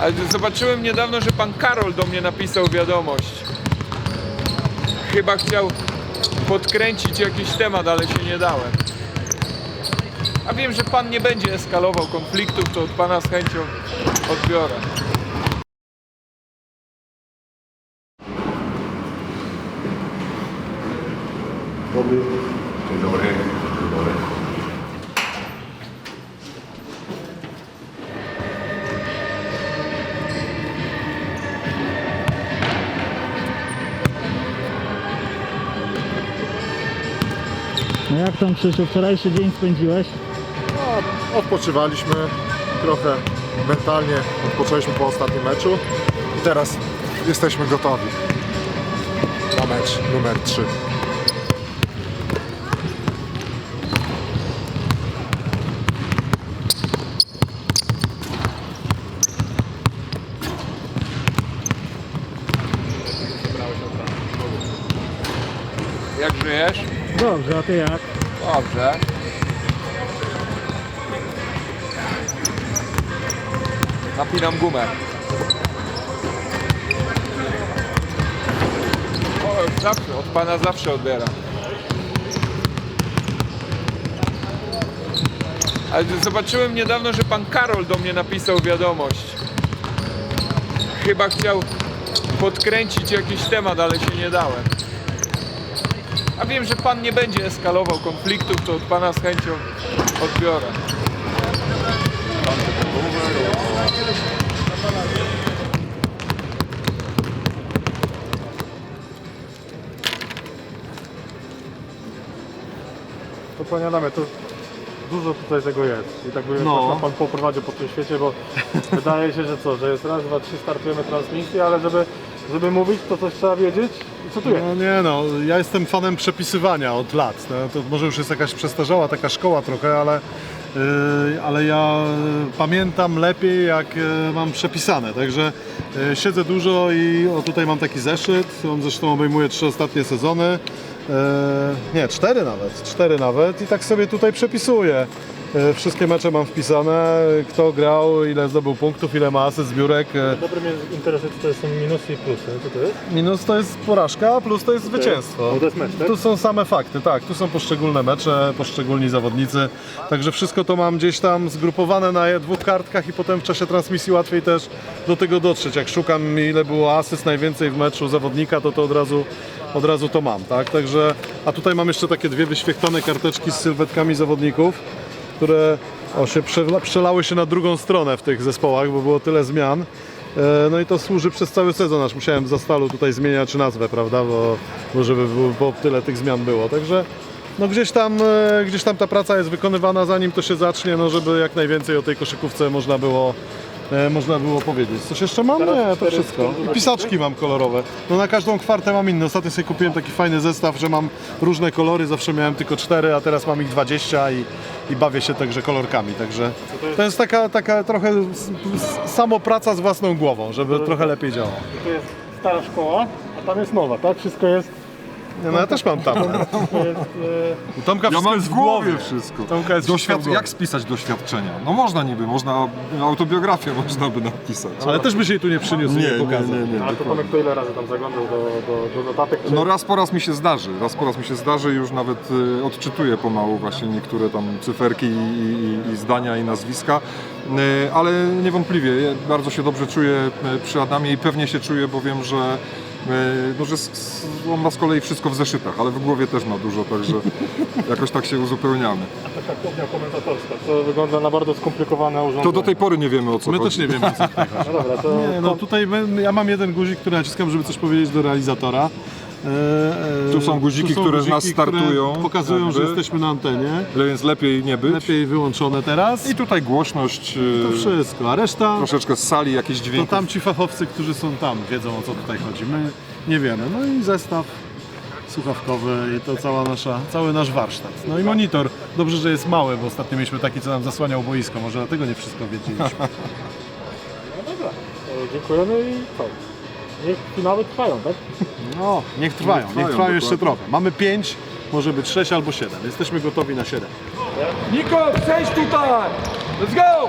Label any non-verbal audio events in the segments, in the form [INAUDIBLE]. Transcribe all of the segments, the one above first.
Ale zobaczyłem niedawno, że pan Karol do mnie napisał wiadomość. Chyba chciał podkręcić jakiś temat, ale się nie dałem. A wiem, że pan nie będzie eskalował konfliktów, to od pana z chęcią odbiorę. Dobry. Dzień dobry. Dzień dobry. No jak tam Krzysiu, wczorajszy dzień spędziłeś? No, odpoczywaliśmy trochę mentalnie, odpoczęliśmy po ostatnim meczu i teraz jesteśmy gotowi na mecz numer 3. Jak żyjesz? Dobrze, a ty jak? Dobrze. Napinam gumę. O, zawsze, od pana zawsze odbieram. Ale zobaczyłem niedawno, że pan Karol do mnie napisał wiadomość. Chyba chciał podkręcić jakiś temat, ale się nie dałem. A wiem, że pan nie będzie eskalował konfliktów, to od pana z chęcią odbiorę. To panie Adamie, to dużo tutaj tego jest i tak by No. no. pan poprowadził po tym świecie, bo [LAUGHS] wydaje się, że co, że jest raz, dwa, trzy, startujemy transmisję, ale żeby, żeby mówić, to coś trzeba wiedzieć i co tu jest? No nie no, ja jestem fanem przepisywania od lat. No, to może już jest jakaś przestarzała taka szkoła trochę, ale, yy, ale ja pamiętam lepiej jak yy, mam przepisane. Także yy, siedzę dużo i o tutaj mam taki zeszyt. On zresztą obejmuje trzy ostatnie sezony. Yy, nie, cztery nawet, cztery nawet i tak sobie tutaj przepisuję. Yy, Wszystkie mecze mam wpisane, kto grał, ile zdobył punktów, ile ma asyst, zbiórek. Yy, Dobry mnie interesuje, co to są minusy i plusy, co to jest? Minus to jest porażka, plus to jest zwycięstwo. No to jest mecz, tak? Tu są same fakty, tak. Tu są poszczególne mecze, poszczególni zawodnicy. Także wszystko to mam gdzieś tam zgrupowane na dwóch kartkach i potem w czasie transmisji łatwiej też do tego dotrzeć. Jak szukam ile było asyst najwięcej w meczu zawodnika, to to od razu, od razu to mam, tak? Także, a tutaj mam jeszcze takie dwie wyświetlone karteczki z sylwetkami zawodników, które o, się przela- przelały się na drugą stronę w tych zespołach, bo było tyle zmian. E, No i to służy przez cały sezon, aż musiałem za stalu tutaj zmieniać nazwę, prawda, bo, bo żeby bo tyle tych zmian było. Także no gdzieś tam, e, gdzieś tam ta praca jest wykonywana zanim to się zacznie, no żeby jak najwięcej o tej koszykówce można było, e, można było powiedzieć. Coś jeszcze mam? Nie, to wszystko. I pisaczki mam kolorowe. No na każdą kwartę mam inne. Ostatnio sobie kupiłem taki fajny zestaw, że mam różne kolory, zawsze miałem tylko cztery, a teraz mam ich 20 i, i bawię się także kolorkami. Także to jest taka, taka trochę s- s- samo praca z własną głową, żeby trochę lepiej działało. To jest stara szkoła, a tam jest nowa, tak? Wszystko jest, Nie, no ja też mam tam. e, [LAUGHS] U Tomka Ja wszystko mam jest w głowie wszystko. Tomka jest wszystko w Doświad- głowie. jak spisać doświadczenia? No można niby, można autobiografię [LAUGHS] można by napisać. Ale też by się jej tu nie przyniósł i nie, nie nie, pokazał. nie, nie. ale to Tomek to ile razy tam zaglądał do, do, do notatek? Czy... No raz po raz mi się zdarzy, raz po raz mi się zdarzy już nawet y, odczytuję pomału właśnie niektóre tam cyferki i, i, i zdania i nazwiska, y, ale niewątpliwie ja bardzo się dobrze czuję y, przy Adamie i pewnie się czuję, bo wiem, że no, że on ma z kolei wszystko w zeszytach, ale w głowie też ma dużo, także [LAUGHS] jakoś tak się uzupełniamy. Taka kuchnia komentatorska, to wygląda na bardzo skomplikowane urządzenie. To do tej pory nie wiemy o co My chodzi. też nie wiemy. co tutaj [LAUGHS] chodzi. No dobra, to... Nie, no tutaj ja mam jeden guzik, który naciskam, żeby coś powiedzieć do realizatora. E, e, Tu są guziki, które z nas startują, Które pokazują, jakby. że jesteśmy na antenie. Ale Więc lepiej nie być. Lepiej wyłączone teraz. I tutaj głośność, y, to wszystko, a reszta troszeczkę z sali, jakieś to dźwięki. tam ci fachowcy, którzy są tam, wiedzą o co tutaj chodzi. My nie wiemy. No i zestaw słuchawkowy i to cała nasza, cały nasz warsztat. No i monitor. Dobrze, że jest mały, bo ostatnio mieliśmy taki, co nam zasłaniał boisko. Może dlatego nie wszystko wiedzieliśmy. [LAUGHS] No dobra, e, dziękujemy i co? Niech finały trwają, tak? No, niech trwają, niech trwają, jeszcze trochę. Mamy pięć, może być sześć albo siedem. Jesteśmy gotowi na siedem. Niko, przejdź tutaj! Let's go!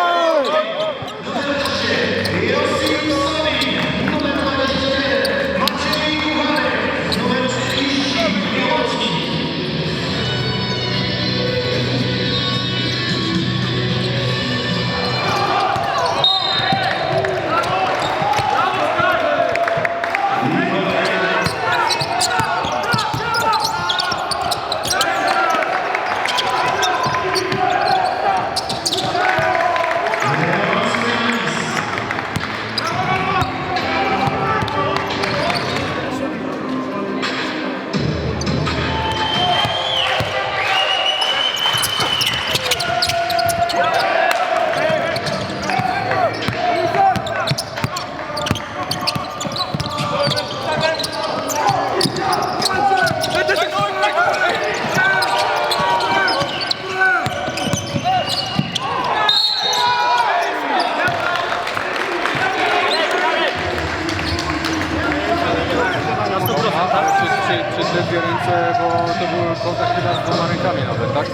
Przy dwie ręce, bo to był kontakt chyba z dwoma rękami nawet, tak?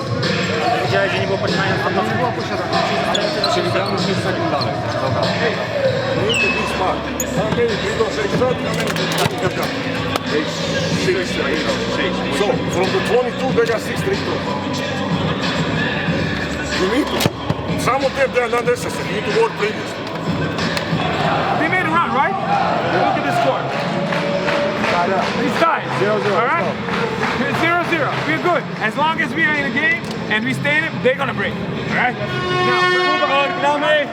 Widziałeś, że nie było z podnosu? Było posiadane. Czyli gramy już 6 sekund dalej. Dobra. So, from the 22, they got six straight throws. You need to. Some of them, they're not necessary. You need to work previously. We made a run, right? Look at the score. It's tied. Zero zero. All right. It's Zero zero. We're good. As long as we are in the game and we stay in it, they're gonna break. All right. Now move on, Klame.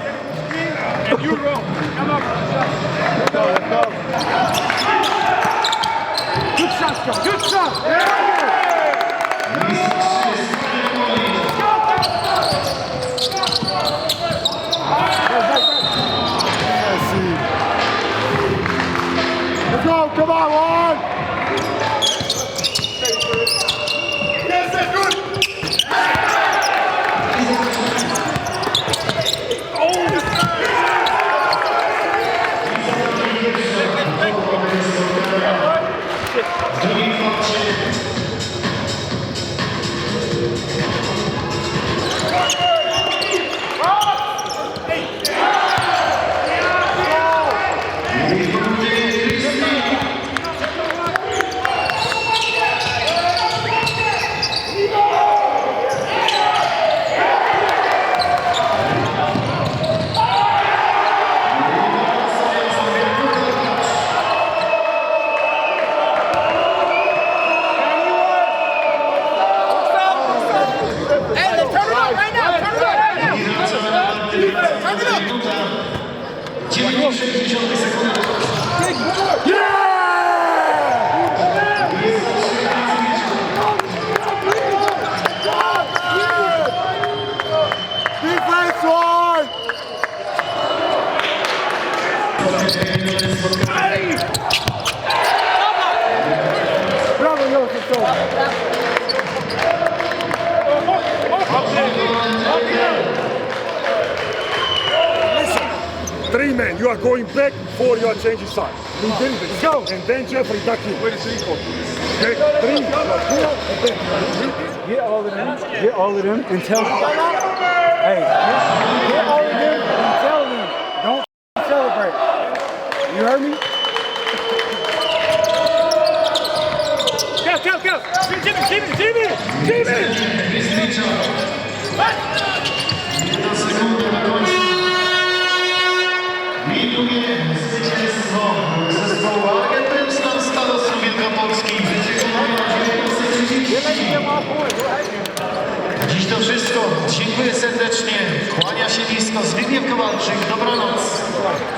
And you roll. Come up. Let's go. Let's go. Good shot, Scott. Good shot. Let's go, come on, Three men, you are going back before you are changing side. Let's go. And then Jeffrey duck in. Where is three Okay, three. You are here, and then Get all of them, get all of them and tell them. Hey, get all of them and tell them. Don't celebrate. You heard me? Go, go, go. Jimmy, Jimmy, Jimmy, Jimmy. Dziś Dobranoc.